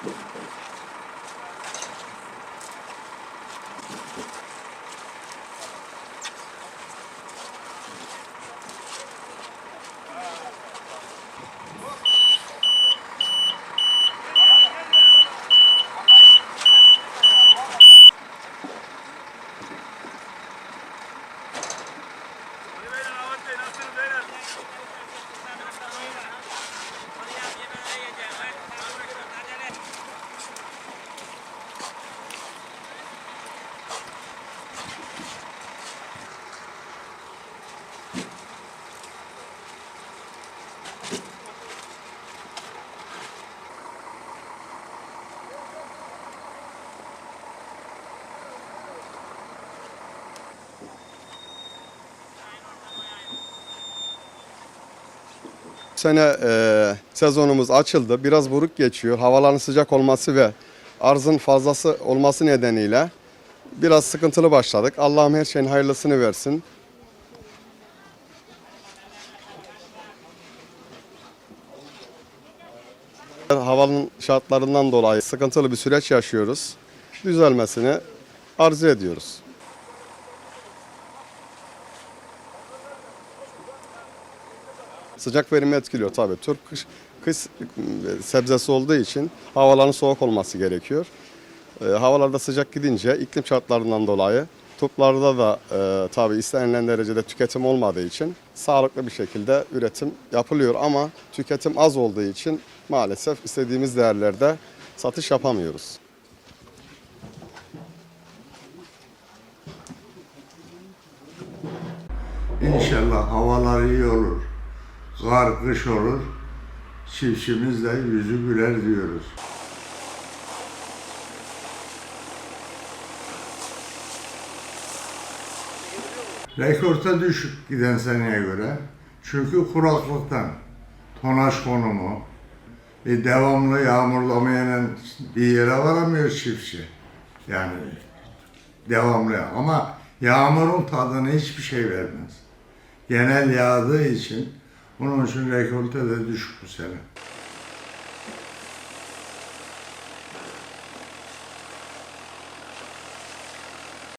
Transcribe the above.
はい。Sene e, sezonumuz açıldı. Biraz buruk geçiyor. Havaların sıcak olması ve arzın fazlası olması nedeniyle biraz sıkıntılı başladık. Allah'ım her şeyin hayırlısını versin. Havanın şartlarından dolayı sıkıntılı bir süreç yaşıyoruz. Düzelmesini arzu ediyoruz. Sıcak verimi etkiliyor tabii. Türk kış, kış sebzesi olduğu için havaların soğuk olması gerekiyor. E, havalarda sıcak gidince iklim şartlarından dolayı toplarda da e, tabii istenilen derecede tüketim olmadığı için sağlıklı bir şekilde üretim yapılıyor ama tüketim az olduğu için maalesef istediğimiz değerlerde satış yapamıyoruz. İnşallah havalar iyi olur. Kar, kış olur. Çiftçimiz de yüzü güler diyoruz. Rekorta düşük giden seneye göre. Çünkü kuraklıktan, tonaj konumu, e, devamlı yağmurlamayan bir yere varamıyor çiftçi. Yani devamlı ama yağmurun tadını hiçbir şey vermez. Genel yağdığı için bunun için rekolte de düşük bu sene.